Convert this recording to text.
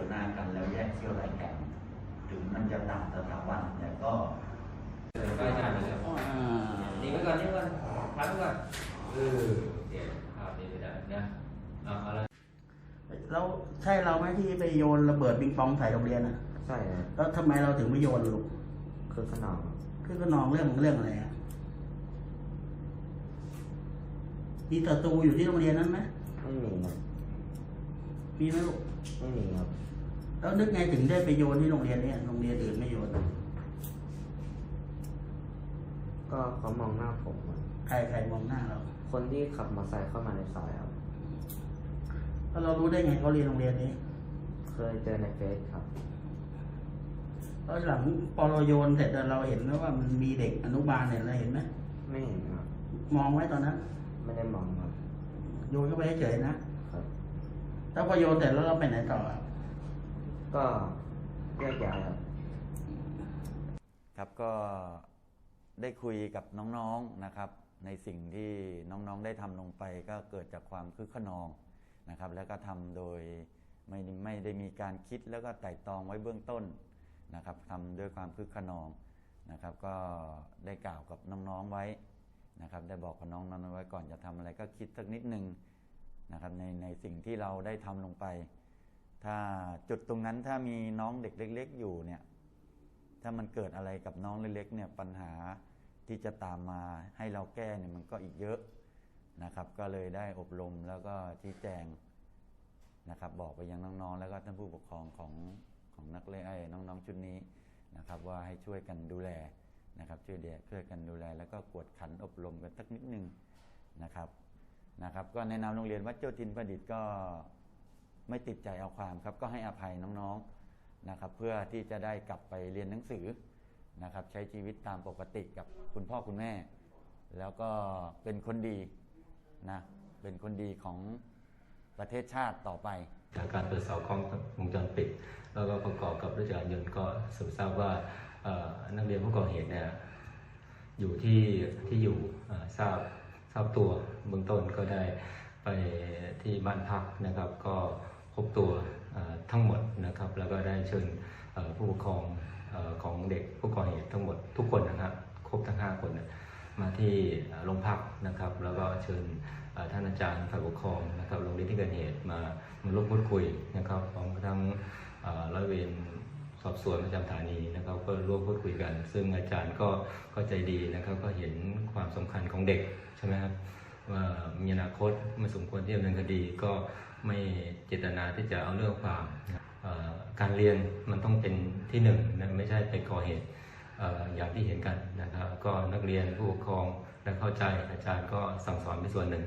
อหน้ากันแล้วแยกเที่ยวรายกัน ถึงมันจะต่างสถาบันแต่ก็ก็อาจารย์นะครับอ่านี่ไว้ก่อนนี่ไว้ก่อนพักไว้ก่อนเออโอเคภาพนี้ไม่ได้นะเอาเอาละแล้วใช่เราไหมที่ไปโยนระเบิดปิงปองใส่โรงเรียนอะ ใช่ครับแล้วทำไมเราถึงไม่โยนลูกคือขนมคือก็นองเรื่องเรื่องอะไรอะมีศัตรูอยู่ที่โรงเรียนนั้นไหมไม่มีครับ มีไหมลูกไม่มีครับ แล้วนึกไงถึงได้ไปโยนที่โรงเรียนเนี้โรงเรียนอื่นไม่โยน ก็เขามองหน้าผมอะใครใครมองหน้าเรา คนที่ขับมอเตอร์ไซค์เข้ามาในซอยครับ แล้วเรารู้ได้ไงเขาเรียนโรงเรียนนี้เคยเจอในเฟซครับ แล้วหลังพอเราโยนเสร็จแล้วเราเห็นแล้วว่ามันมีเด็กอนุบาลเนี่ยเราเห็นไหมไม่เห็นครับ มองไว้ตอนนั้น ไม่ได้มองครับ โยนเข้าไปเฉยๆนะครับ แล้วพอโยนเสร็จแล้วเราไปไหนต่อครับก็แยกย้ายครับ ครับก็ได้คุยกับน้องๆนะครับ ในสิ่งที่น้องๆได้ทำลงไป ก็เกิดจากความคึกขนองนะครับ แล้วก็ทำโดยไม่ไม่ได้มีการคิดแล้วก็ไต่ตรองไว้เบื้องต้นนะครับทำด้วยความคึกขนองนะครับ ก็ได้กล่าวกับน้องๆไว้นะครับ ได้บอกกับน้องๆไว้ก่อนจะทำอะไรก็คิดสักนิดหนึ่ง นะครับในในสิ่งที่เราได้ทำลงไป ถ้าจุดตรงนั้นถ้ามีน้องเด็กเล็ก ๆ อยู่เนี่ย ถ้ามันเกิดอะไรกับน้องเล็กๆเนี่ยปัญหาที่จะตามมาให้เราแก้เนี่ยมันก็อีกเยอะนะครับ ก็เลยได้อบรมแล้วก็ชี้แจงนะครับ บอกไปยังน้องๆ แล้วก็ท่านผู้ปกครองของของนักเรียนไอ้น้องๆชุดนี้นะครับ ว่าให้ช่วยกันดูแลนะครับช่วยเดียช่วยกันดูแล แล้วก็กวดขันอบรมกันสักนิดนึงนะครับ นะครับ ก็แนะนำโรงเรียนวัดเจ้าทินประดิษฐ์ก็ไม่ติดใจเอาความครับ ก็ให้อภัยน้องๆนะครับ เพื่อที่จะได้กลับไปเรียนหนังสือนะครับ ใช้ชีวิตตามปกติกับคุณพ่อคุณแม่ แล้วก็เป็นคนดีนะเป็นคนดีของประเทศชาติต่อไป จากการตรวจสอบกล้องวงจรปิด แล้วก็ประกอบกับรถจักรยานยนต์ก็สืบทราบว่านักเรียนผู้ก่อเหตุเนี่ยอยู่ที่ที่อยู่เอ่อทราบ ทราบตัวเบื้องต้นก็ได้ไปที่บ้านพักนะครับ ก็พบตัวทั้งหมดนะครับ แล้วก็ได้เชิญผู้ปกครองอของเด็กผู้ก่อเหตุทั้งหมดทุกคนนะครับครบทั้ง 5 คนเนี่ยมาที่โรงพักนะครับ แล้วก็เชิญท่านอาจารย์ฝ่ายปกครองนะครับโรงเรียนที่เกิดเหตุมามาร่วมพูดคุยนะครับพร้อมทั้งร้อยเวร อบสวนประจำสถานีนะครับ ก็ร่วมพูดคุยกัน ซึ่งอาจารย์ก็ก็ใจดีนะครับ ก็เห็นความสำคัญของเด็กใช่ไหมครับว่ามีอนาคตไม่สมควรที่จะดำเนินคดีก็ไม่เจตนาที่จะเอาเรื่องความการเรียนมันต้องเป็นที่หนึ่งนะไม่ใช่ไปก่อเหตุเอ่ออย่างที่เห็นกันนะครับ ก็นักเรียนผู้ปกครองได้เข้าใจอาจารย์ก็สั่งสอนไปส่วนหนึ่ง